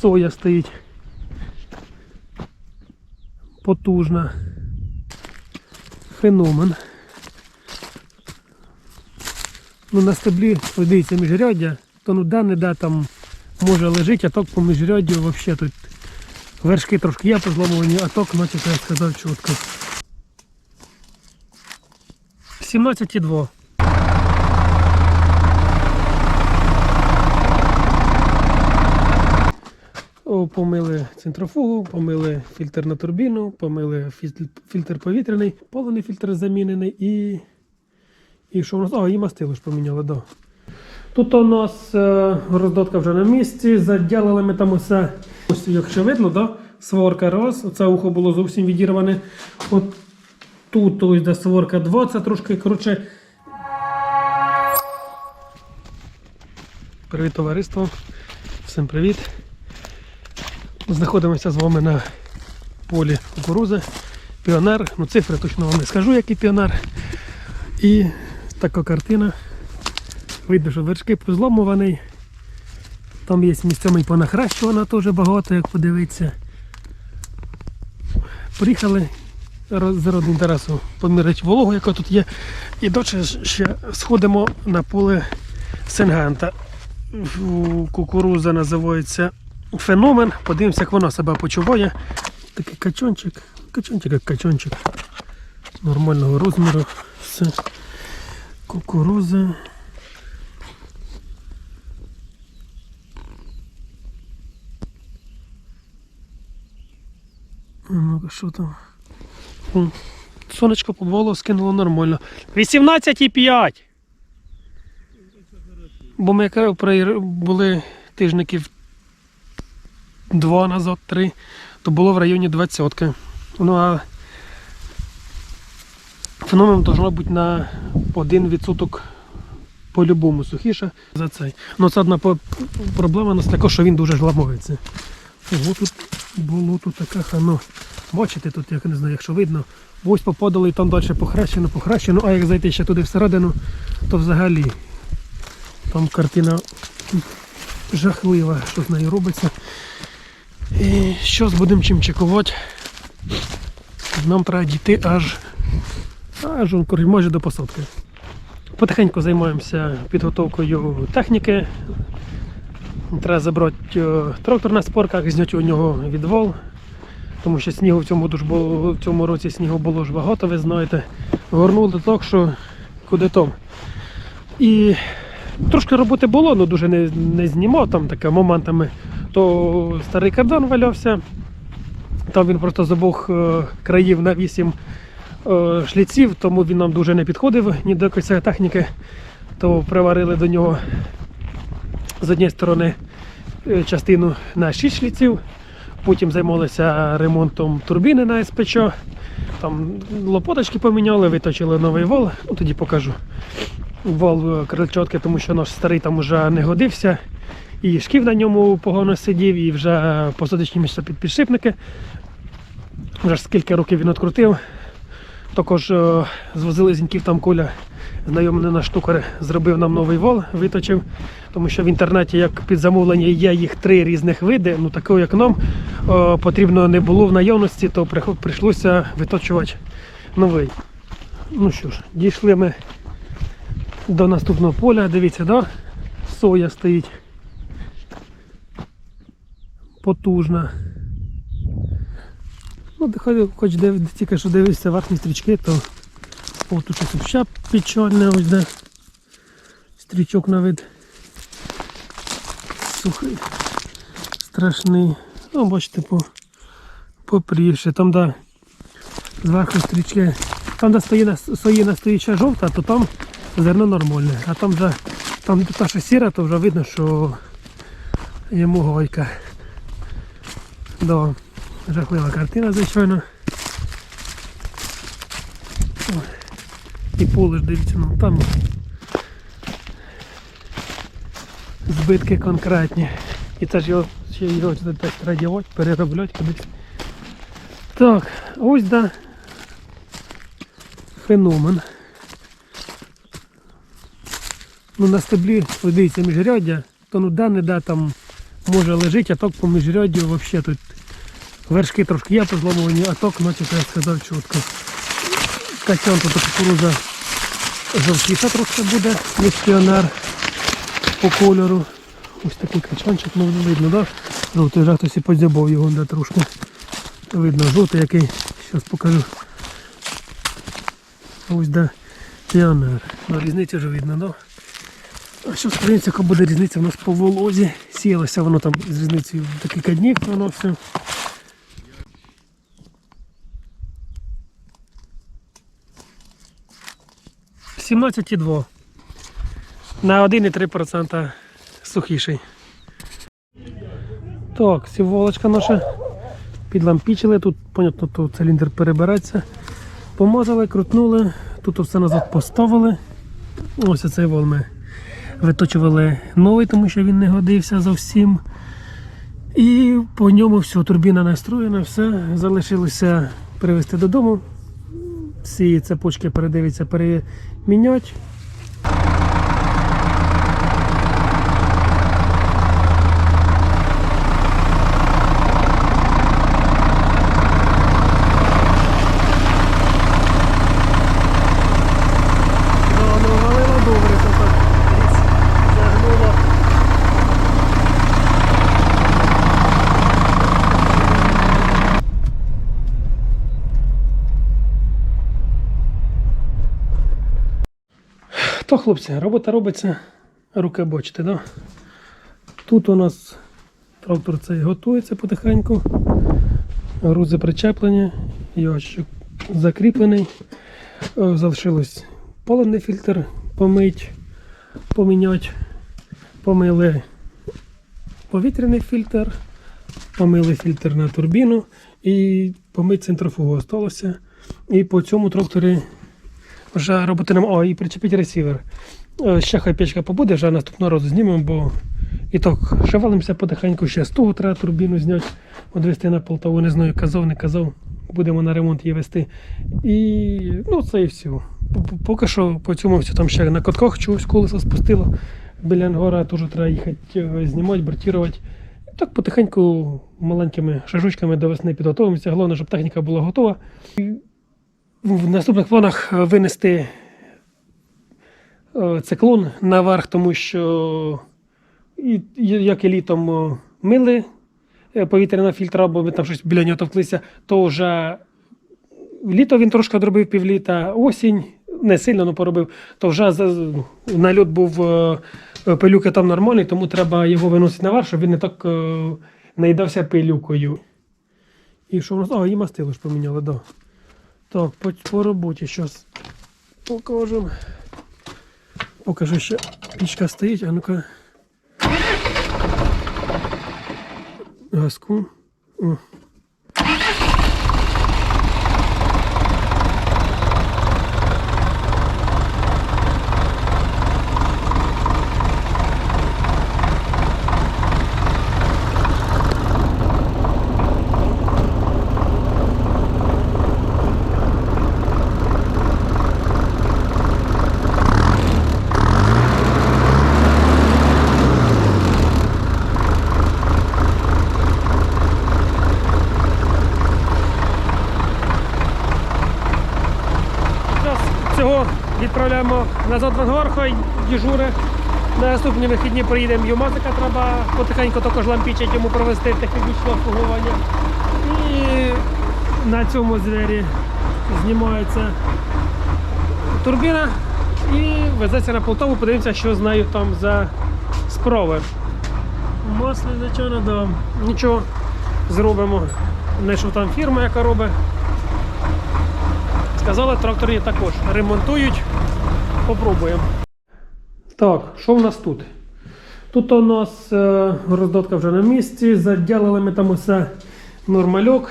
соя стоїть. Потужна. Феномен. Ну на стеблі, дивіться, міжряддя, то ну де не де там може лежить, а так по міжряддю взагалі тут вершки трошки є позломовані, а так, наче я сказав чітко. 17,2. Помили центрофугу, помили фільтр на турбіну, помили фільтр, повітряний, полений фільтр замінений і. І що у нас? А, і мастило ж поміняли, да. Тут у нас е, роздатка вже на місці, заділили ми там усе. Ось, якщо видно, да? сворка раз, оце ухо було зовсім відірване. От тут ось де сворка 2, це трошки коротше. Привіт, товариство. Всім привіт. Знаходимося з вами на полі кукурузи. Піонер. Ну, цифри точно вам не скажу, який піонер. І така картина. Видно, що вершки позломуваний. Там є місцями понахращувана теж багато, як подивитися. Приїхали заради інтересу поміряти вологу, яка тут є. І далі ще сходимо на поле Сенгента. У- Кукуруза називається феномен. Подивимося, як вона себе почуває. Такий качончик. Качончик як качончик. Нормального розміру. Все. Кукуруза. Ну-ка, що там? Сонечко поболо, скинуло нормально. 18,5. Бо ми були тижників два назад, три, то було в районі 20. Ну а феномен должно бути на 1% по-любому сухіше за цей. Ну це одна проблема у нас така, що він дуже жламовиться. Ого, тут було тут така хано. Бачите, тут, як не знаю, якщо видно, ось попадало і там далі похрещено, похрещено, а як зайти ще туди всередину, то взагалі там картина жахлива, що з нею робиться. І щось будемо чим чекувати. Нам треба дійти аж, аж майже до посадки. Потихеньку займаємося підготовкою техніки. Треба забрати е, трактор на спорках, зняти у нього відвал. Тому що снігу в цьому, було, в цьому році снігу було ж багато, ви знаєте. Горнули так, що куди там. І трошки роботи було, але дуже не, не знімав там таке моментами. То старий кардан валявся. Там він просто з обох е, країв на 8 е, шліців, тому він нам дуже не підходив ні до якоїсь техніки. То приварили до нього з однієї сторони е, частину на 6 шліців. Потім займалися ремонтом турбіни на СПЧ. Там лопаточки поміняли, виточили новий вал. Ну, тоді покажу. Вал крильчатки, тому що наш старий там вже не годився. І шків на ньому погано сидів, і вже посадочні місця під підшипники. Вже скільки років він відкрутив. Також е, звозили зіньків там Коля, знайомий наш штукар, зробив нам новий вал, виточив. Тому що в інтернеті, як під замовлення, є їх три різних види. Ну такого як нам е, потрібно не було в наявності, то прийшлося виточувати новий. Ну що ж, дійшли ми до наступного поля. Дивіться, да? соя стоїть. Потужна. Ну, хоч див, тільки що дивишся верхні стрічки, то о, тут щось ще печальне, ось де стрічок на вид. Сухий, страшний. Ну, бачите, по, попріше. Там, де зверху стрічки, там, де стоїна, соїна стоїть ще жовта, то там зерно нормальне. А там, де там де та, що сіра, то вже видно, що йому гойка. Да. Жахлива картина, звичайно. І поле ж дивіться, ну там збитки конкретні. І це ж його ще його десь радіувати, переробляти кудись. Так, ось да феномен. Ну на стеблі, дивіться, міжряддя, то ну де не де там може лежить, а ток по міжряддю взагалі тут вершки трошки є позломовані, а ток, наче я сказав чітко. Качан тут кукуруза жовтіша трошки буде, ніж піонер по кольору. Ось такий качанчик, ну видно, да? Жовтий вже хтось і подзябав його де трошки. Видно, жовтий який, зараз покажу. Ось де піонер. Ну, різницю вже видно, да? А що подивимося, яка буде різниця у нас по волозі. Сіялося воно там з різницею декілька днів, воно все. Сімнадцять і два. На 1,3% сухіший. Так, сіволочка наша. Підлампічили, тут, понятно, то циліндр перебереться. Помазали, крутнули, тут все назад поставили. Ось цей вол ми виточували новий, тому що він не годився зовсім. І по ньому все, турбіна настроєна, все. Залишилося привезти додому. Всі цепочки передивиться, переміняти. Да, ну валило добре, то так десь загнуло. То, хлопці, робота робиться, руки бачите, да? Тут у нас трактор цей готується потихеньку. Грузи причеплені, ящик закріплений. Е, Залишилось паливний фільтр помить, поміняти. Помили повітряний фільтр, помили фільтр на турбіну і помить центрофугу осталося. І по цьому тракторі вже роботи нема. О, і причепити ресівер. Е, Ще хай печка побуде, вже наступного разу знімемо, бо і так шавалимося потихеньку, ще з того треба турбіну зняти, відвести на Полтаву, не знаю, казав, не казав. Будемо на ремонт її вести. І ну це і все. Поки що по цьому все там ще на катках чогось колесо спустило. Біля Ангора теж треба їхати е, знімати, бортувати. Так потихеньку маленькими шажочками до весни підготовимося. Головне, щоб техніка була готова. І в наступних планах е, винести е, циклон наверх, тому що як і літом е, мили повітряна фільтра, бо ми там щось біля нього товклися, то вже літо він трошки одробив півліта, осінь не сильно ну, поробив, то вже нальот був пилюки там нормальний, тому треба його виносити наверх, щоб він не так наїдався пилюкою. І що в нас? А, і мастило ж поміняли, так. Да. Так, по, по роботі зараз покажемо. Покажу, що пічка стоїть, а ну-ка. Газку. О. відправляємо назад в ангар, хай дежури. На наступні вихідні приїдемо Юмазика, треба потихеньку також лампічать йому провести технічне обслуговування. І на цьому звері знімається турбіна і везеться на Полтаву, подивимося, що з нею там за справи. Масло, звичайно, да. Нічого зробимо. Знайшов там фірма, яка робить. Сказали, трактори також ремонтують. Попробуємо. Так, що в нас тут? Тут у нас е, роздатка вже на місці, заділили ми там усе нормальок.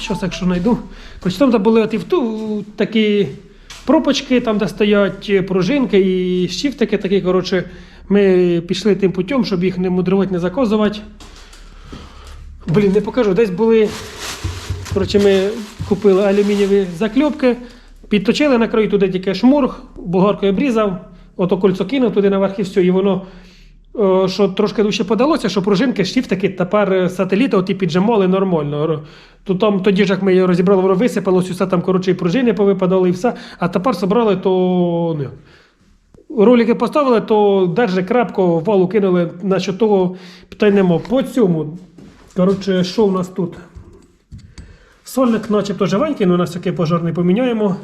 Щось, якщо знайду. Хоч там були оті вту, такі пропочки, там де стоять пружинки і щифтики такі. Коротше, ми пішли тим путем, щоб їх не мудрувати, не заказувати. Блін, не покажу. Десь були Коротше, ми купили алюмінієві закльопки, підточили на краю туди тільки шмург, болгаркою обрізав, ото кольцо кинув туди наверх і все. І воно е, що трошки дужче подалося, що пружинки шіфтики тепер е, сателіти оті піджимали нормально. То там тоді ж як ми її розібрали, воно висипалось, усе там коротше і пружини повипадали і все. А тепер собрали, то ну, як, ролики поставили, то держи крапко, валу кинули, наче того нема. По цьому, коротше, що у нас тут? Сольник начебто живенький, але на всякий пожарний поміняємо.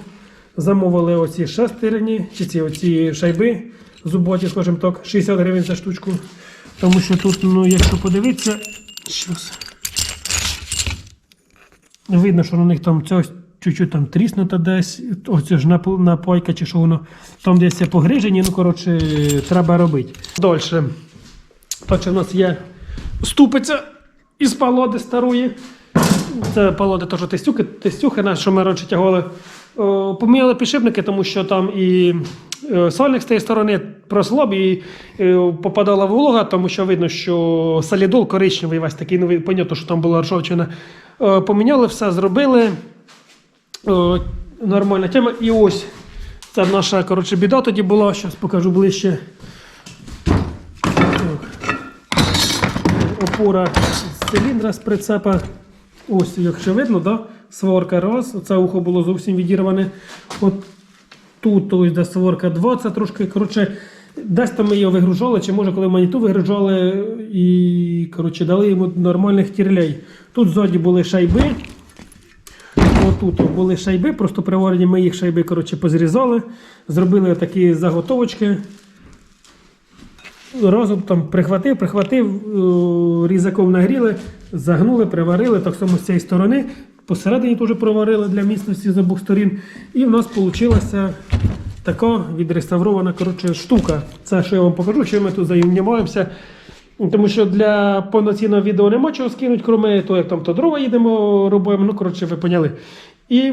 Замовили оці шестерні, чи ці оці шайби зуботі, скажімо так, 60 гривень за штучку. Тому що тут, ну, якщо подивитися, щось. Видно, що на них там ось чуть-чуть там тріснуто десь, ось це ж напойка чи що воно, там десь це погрижені, ну коротше, треба робити. Дальше. Що в нас є ступиця із палоди старої. Це палоди теж тестюки, тестюхи, що ми раніше тягали. О, Поміняли підшипники, тому що там і е, сольник з тієї сторони прослаб і е, попадала волога, тому що видно, що солідол коричневий весь такий, ну, понятно, що там була ржавчина. Е, Поміняли все, зробили. Нормальна тема. І ось це наша коротше, біда тоді була. Зараз покажу ближче. Опора з циліндра з прицепа. Ось, якщо видно, да? Сварка раз. Це ухо було зовсім відірване. От тут ось де сварка 2, це трошки. Коротше, десь там ми його вигружали, чи може коли маніту вигружали і коротше, дали йому нормальних тірлей. Тут ззаді були шайби. Отут були шайби, просто приварені ми їх шайби коротше, позрізали, зробили такі заготовочки. Разом там прихватив, прихватив, е, різаком нагріли, загнули, приварили, так само з цієї сторони. Посередині теж проварили для міцності з обох сторін. І в нас вийшла така відреставрована коротше, штука. Це що я вам покажу, чим ми тут займаємося. Тому що для повноцінного відео нема чого скинути, крім того, як там то дрова їдемо, робимо. Ну, коротше, ви поняли. І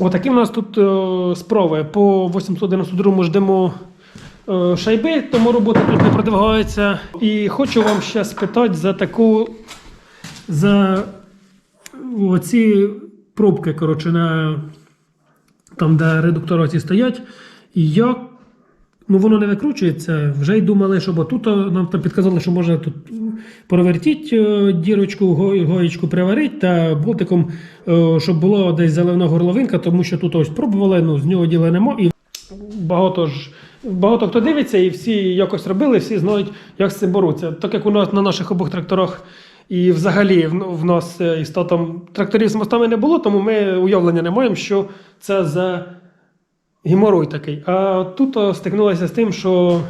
отакі в нас тут е, справи. По 892 ждемо е, шайби, тому робота тут не продвигається. І хочу вам ще спитати за таку за оці пробки, коротше, на там, де редуктори ці стоять. І як Ну, воно не викручується. Вже й думали, що бо тут нам там підказали, що можна тут провертіть е, дірочку, гоєчку приварити та болтиком, е, щоб було десь зелена горловинка, тому що тут ось пробували, ну з нього діла нема. І багато ж багато хто дивиться, і всі якось робили, всі знають, як з цим боротися. Так як у нас на наших обох тракторах. І взагалі в, нас е, із татом тракторів з мостами не було, тому ми уявлення не маємо, що це за геморой такий. А тут о, стикнулася з тим, що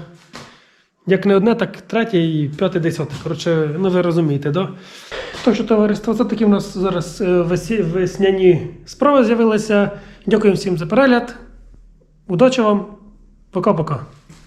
як не одне, так третє і п'яте десяте. Коротше, ну ви розумієте, да? Так що, товариство, це такі в нас зараз е, весняні справи з'явилися. Дякую всім за перегляд. Удачі вам. Пока-пока.